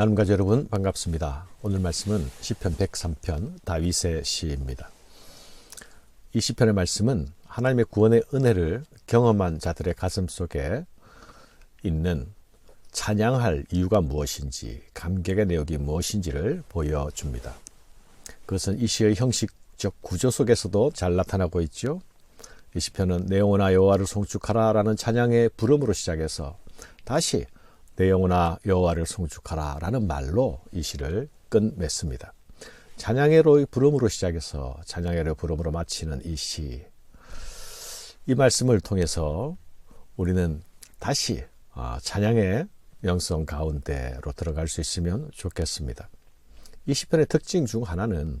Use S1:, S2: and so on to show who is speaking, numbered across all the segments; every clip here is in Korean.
S1: 나눔가족 여러분 반갑습니다. 오늘 말씀은 시편 103편 다윗의 시입니다. 이 시편의 말씀은 하나님의 구원의 은혜를 경험한 자들의 가슴 속에 있는 찬양할 이유가 무엇인지 감격의 내용이 무엇인지를 보여줍니다. 그것은 이 시의 형식적 구조 속에서도 잘 나타나고 있죠. 이 시편은 내 영혼아 여호와를 송축하라라는 찬양의 부름으로 시작해서 다시 내 영혼아 여호와를 송축하라라는 말로 이 시를 끝맺습니다. 찬양회로의 부름으로 시작해서 찬양회로의 부름으로 마치는 이 시. 이 말씀을 통해서 우리는 다시 아, 찬양의 영성 가운데로 들어갈 수 있으면 좋겠습니다. 이 시편의 특징 중 하나는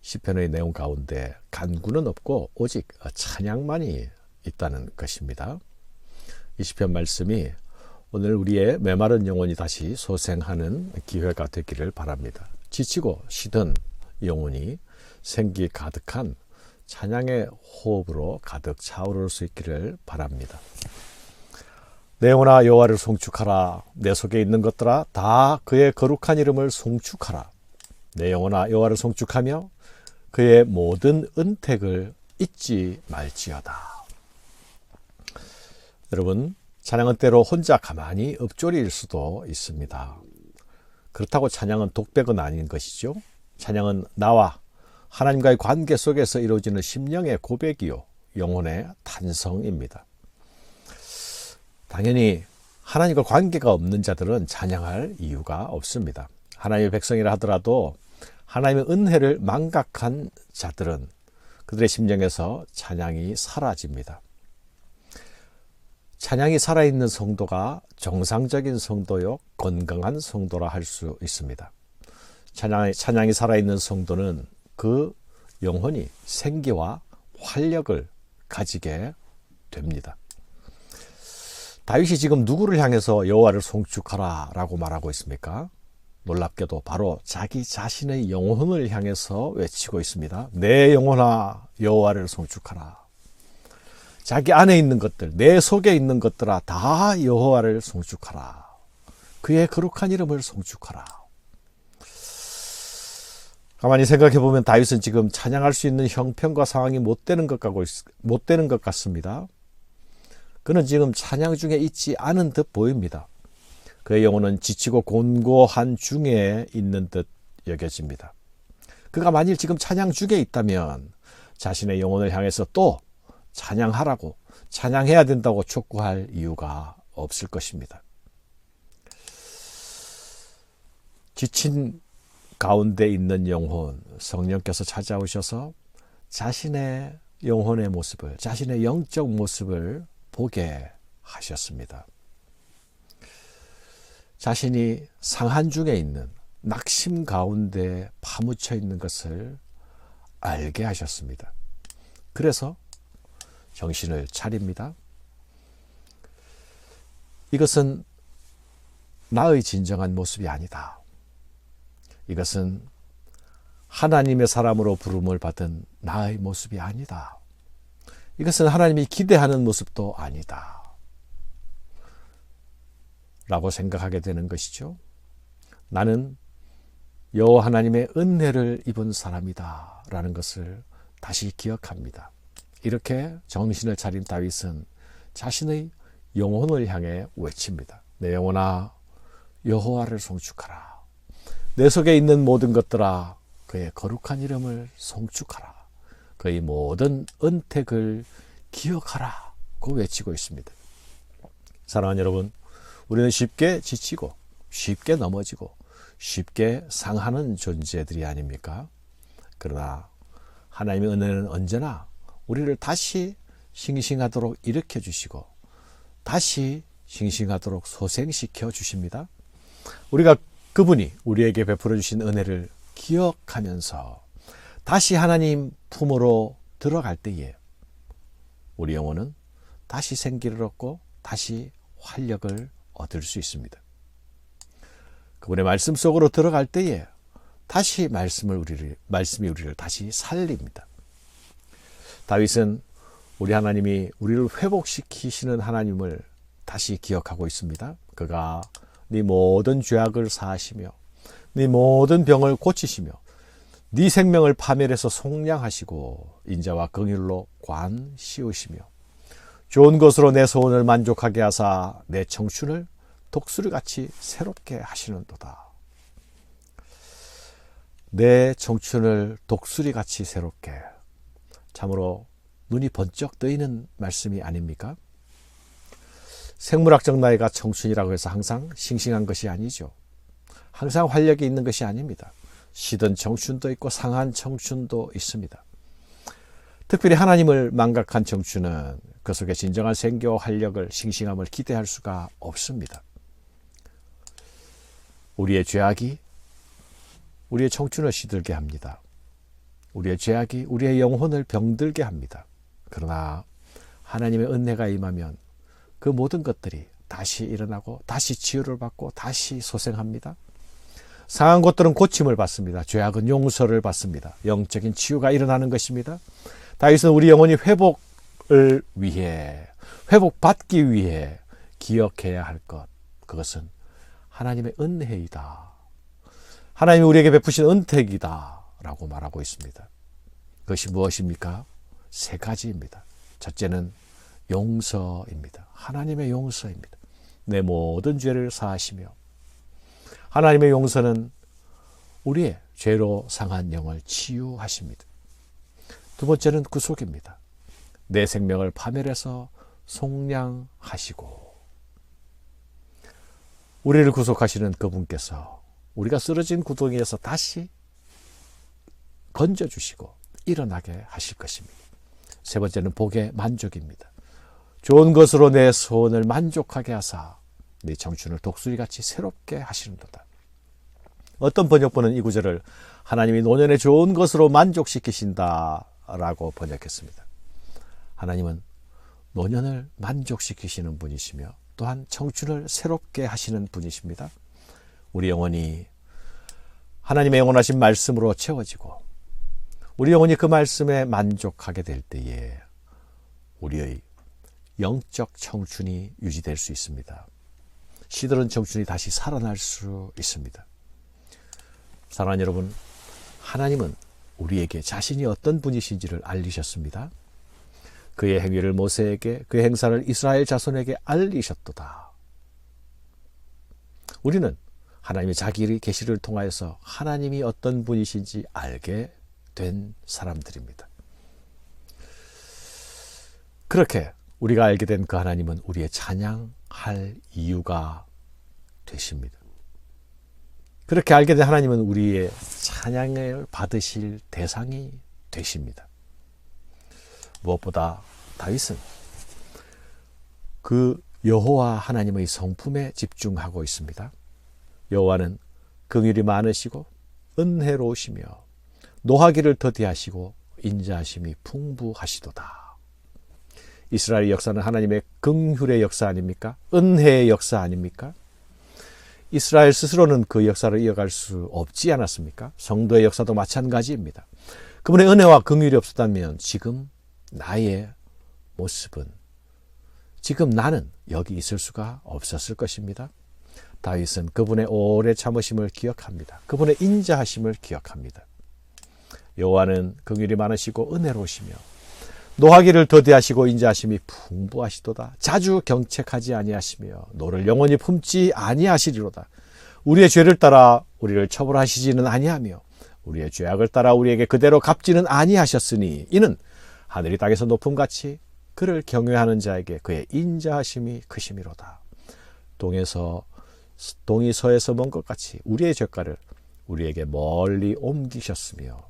S1: 시편의 내용 가운데 간구는 없고 오직 찬양만이 있다는 것입니다. 이 시편 말씀이 오늘 우리의 메마른 영혼이 다시 소생하는 기회가 되기를 바랍니다. 지치고 시든 영혼이 생기 가득한 찬양의 호흡으로 가득 차오를 수 있기를 바랍니다. 내 영혼아 여호와를 송축하라 내 속에 있는 것들아 다 그의 거룩한 이름을 송축하라 내 영혼아 여호와를 송축하며 그의 모든 은택을 잊지 말지어다. 여러분 찬양은 때로 혼자 가만히 읊조릴 수도 있습니다. 그렇다고 찬양은 독백은 아닌 것이죠. 찬양은 나와 하나님과의 관계 속에서 이루어지는 심령의 고백이요. 영혼의 탄성입니다. 당연히 하나님과 관계가 없는 자들은 찬양할 이유가 없습니다. 하나님의 백성이라 하더라도 하나님의 은혜를 망각한 자들은 그들의 심령에서 찬양이 사라집니다. 찬양이 살아있는 성도가 정상적인 성도요, 건강한 성도라 할 수 있습니다. 찬양이, 찬양이 살아있는 성도는 그 영혼이 생기와 활력을 가지게 됩니다. 다윗이 지금 누구를 향해서 여호와를 송축하라라고 말하고 있습니까? 놀랍게도 바로 자기 자신의 영혼을 향해서 외치고 있습니다. 내 영혼아 여호와를 송축하라. 자기 안에 있는 것들, 내 속에 있는 것들아 다 여호와를 송축하라. 그의 거룩한 이름을 송축하라. 가만히 생각해 보면 다윗은 지금 찬양할 수 있는 형편과 상황이 못 되는 것 같고 못 되는 것 같습니다. 그는 지금 찬양 중에 있지 않은 듯 보입니다. 그의 영혼은 지치고 곤고한 중에 있는 듯 여겨집니다. 그가 만일 지금 찬양 중에 있다면 자신의 영혼을 향해서 또 찬양하라고 찬양해야 된다고 촉구할 이유가 없을 것입니다. 지친 가운데 있는 영혼 성령께서 찾아오셔서 자신의 영혼의 모습을 자신의 영적 모습을 보게 하셨습니다. 자신이 상한 중에 있는 낙심 가운데 파묻혀 있는 것을 알게 하셨습니다. 그래서 정신을 차립니다. 이것은 나의 진정한 모습이 아니다. 이것은 하나님의 사람으로 부름을 받은 나의 모습이 아니다. 이것은 하나님이 기대하는 모습도 아니다. 라고 생각하게 되는 것이죠. 나는 여호와 하나님의 은혜를 입은 사람이다. 라는 것을 다시 기억합니다. 이렇게 정신을 차린 다윗은 자신의 영혼을 향해 외칩니다. 내 영혼아 여호와를 송축하라. 내 속에 있는 모든 것들아 그의 거룩한 이름을 송축하라. 그의 모든 은택을 기억하라. 고 외치고 있습니다. 사랑하는 여러분, 우리는 쉽게 지치고 쉽게 넘어지고 쉽게 상하는 존재들이 아닙니까? 그러나 하나님의 은혜는 언제나 우리를 다시 싱싱하도록 일으켜 주시고 다시 싱싱하도록 소생시켜 주십니다. 우리가 그분이 우리에게 베풀어 주신 은혜를 기억하면서 다시 하나님 품으로 들어갈 때에 우리 영혼은 다시 생기를 얻고 다시 활력을 얻을 수 있습니다. 그분의 말씀 속으로 들어갈 때에 다시 말씀을 우리를 말씀이 우리를 다시 살립니다. 다윗은 우리 하나님이 우리를 회복시키시는 하나님을 다시 기억하고 있습니다. 그가 네 모든 죄악을 사하시며 네 모든 병을 고치시며 네 생명을 파멸해서 속량하시고 인자와 긍휼로 관 씌우시며 좋은 것으로 내 소원을 만족하게 하사 내 청춘을 독수리같이 새롭게 하시는도다. 내 청춘을 독수리같이 새롭게 참으로 눈이 번쩍 뜨이는 말씀이 아닙니까? 생물학적 나이가 청춘이라고 해서 항상 싱싱한 것이 아니죠. 항상 활력이 있는 것이 아닙니다. 시든 청춘도 있고 상한 청춘도 있습니다. 특별히 하나님을 망각한 청춘은 그 속에 진정한 생교 활력을 싱싱함을 기대할 수가 없습니다. 우리의 죄악이 우리의 청춘을 시들게 합니다. 우리의 죄악이 우리의 영혼을 병들게 합니다. 그러나 하나님의 은혜가 임하면 그 모든 것들이 다시 일어나고 다시 치유를 받고 다시 소생합니다. 상한 것들은 고침을 받습니다. 죄악은 용서를 받습니다. 영적인 치유가 일어나는 것입니다. 다윗은 우리 영혼이 회복을 위해 회복받기 위해 기억해야 할 것. 그것은 하나님의 은혜이다. 하나님이 우리에게 베푸신 은택이다. 라고 말하고 있습니다. 그것이 무엇입니까? 세 가지입니다. 첫째는 용서입니다. 하나님의 용서입니다. 내 모든 죄를 사하시며 하나님의 용서는 우리의 죄로 상한 영을 치유하십니다. 두 번째는 구속입니다. 내 생명을 파멸해서 속량하시고 우리를 구속하시는 그분께서 우리가 쓰러진 구덩이에서 다시 건져주시고 일어나게 하실 것입니다. 세 번째는 복의 만족입니다. 좋은 것으로 내 소원을 만족하게 하사 네 청춘을 독수리같이 새롭게 하시는도다. 어떤 번역본은 이 구절을 하나님이 노년의 좋은 것으로 만족시키신다라고 번역했습니다. 하나님은 노년을 만족시키시는 분이시며 또한 청춘을 새롭게 하시는 분이십니다. 우리 영혼이 하나님의 영원하신 말씀으로 채워지고 우리 영혼이 그 말씀에 만족하게 될 때에 우리의 영적 청춘이 유지될 수 있습니다. 시들은 청춘이 다시 살아날 수 있습니다. 사랑하는 여러분, 하나님은 우리에게 자신이 어떤 분이신지를 알리셨습니다. 그의 행위를 모세에게, 그의 행사를 이스라엘 자손에게 알리셨도다. 우리는 하나님의 자기 계시를 통하여서 하나님이 어떤 분이신지 알게 된 사람들입니다. 그렇게 우리가 알게 된 그 하나님은 우리의 찬양할 이유가 되십니다. 그렇게 알게 된 하나님은 우리의 찬양을 받으실 대상이 되십니다. 무엇보다 다윗은 그 여호와 하나님의 성품에 집중하고 있습니다. 여호와는 긍휼이 많으시고 은혜로우시며 노하기를 더디하시고 인자하심이 풍부하시도다. 이스라엘 역사는 하나님의 긍휼의 역사 아닙니까? 은혜의 역사 아닙니까? 이스라엘 스스로는 그 역사를 이어갈 수 없지 않았습니까? 성도의 역사도 마찬가지입니다. 그분의 은혜와 긍휼이 없었다면 지금 나의 모습은 지금 나는 여기 있을 수가 없었을 것입니다. 다윗은 그분의 오래 참으심을 기억합니다. 그분의 인자하심을 기억합니다. 여호와는 긍휼이 많으시고 은혜로우시며 노하기를 더디하시고 인자하심이 풍부하시도다. 자주 경책하지 아니하시며 노를 영원히 품지 아니하시리로다. 우리의 죄를 따라 우리를 처벌하시지는 아니하며 우리의 죄악을 따라 우리에게 그대로 갚지는 아니하셨으니 이는 하늘이 땅에서 높음 같이 그를 경외하는 자에게 그의 인자하심이 크심이로다. 동에서 동이 서에서 먼 것 같이 우리의 죄가를 우리에게 멀리 옮기셨으며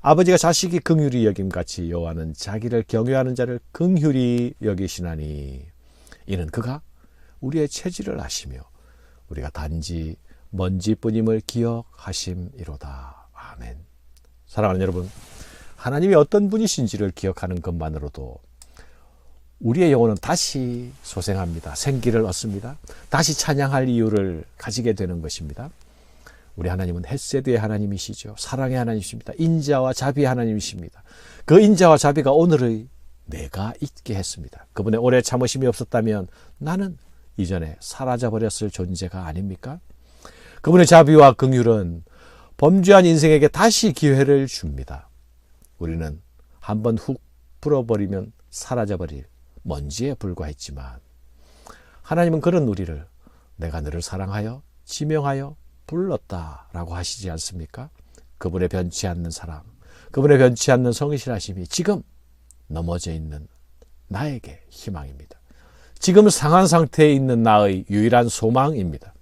S1: 아버지가 자식이 긍휼히 여김 같이 여호와는 자기를 경외하는 자를 긍휼히 여기시나니 이는 그가 우리의 체질을 아시며 우리가 단지 먼지뿐임을 기억하심이로다. 아멘. 사랑하는 여러분, 하나님이 어떤 분이신지를 기억하는 것만으로도 우리의 영혼은 다시 소생합니다. 생기를 얻습니다. 다시 찬양할 이유를 가지게 되는 것입니다. 우리 하나님은 헬세드의 하나님이시죠. 사랑의 하나님이십니다. 인자와 자비의 하나님이십니다. 그 인자와 자비가 오늘의 내가 있게 했습니다. 그분의 오래 참으심이 없었다면 나는 이전에 사라져 버렸을 존재가 아닙니까? 그분의 자비와 긍휼은 범죄한 인생에게 다시 기회를 줍니다. 우리는 한 번 훅 불어버리면 사라져 버릴 먼지에 불과했지만 하나님은 그런 우리를 내가 너를 사랑하여 지명하여 불렀다라고 하시지 않습니까? 그분의 변치 않는 사랑, 그분의 변치 않는 성실하심이 지금 넘어져 있는 나에게 희망입니다. 지금 상한 상태에 있는 나의 유일한 소망입니다.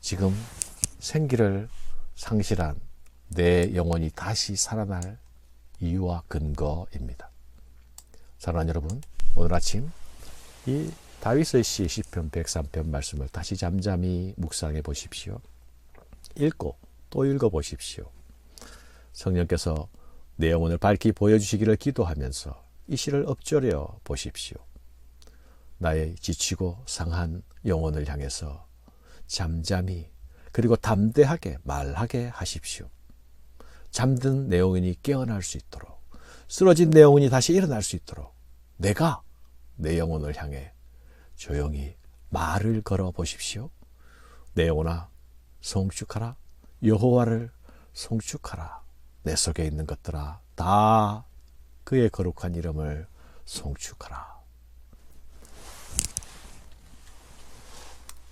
S1: 지금 생기를 상실한 내 영혼이 다시 살아날 이유와 근거입니다. 사랑하는 여러분, 오늘 아침 이 다윗의 시 시편 103편 말씀을 다시 잠잠히 묵상해 보십시오. 읽고 또 읽어 보십시오. 성령께서 내 영혼을 밝히 보여주시기를 기도하면서 이 시를 엎조려 보십시오. 나의 지치고 상한 영혼을 향해서 잠잠히 그리고 담대하게 말하게 하십시오. 잠든 내 영혼이 깨어날 수 있도록 쓰러진 내 영혼이 다시 일어날 수 있도록 내가 내 영혼을 향해 조용히 말을 걸어 보십시오. 내 영혼아 성축하라. 여호와를 성축하라. 내 속에 있는 것들아 다 그의 거룩한 이름을 성축하라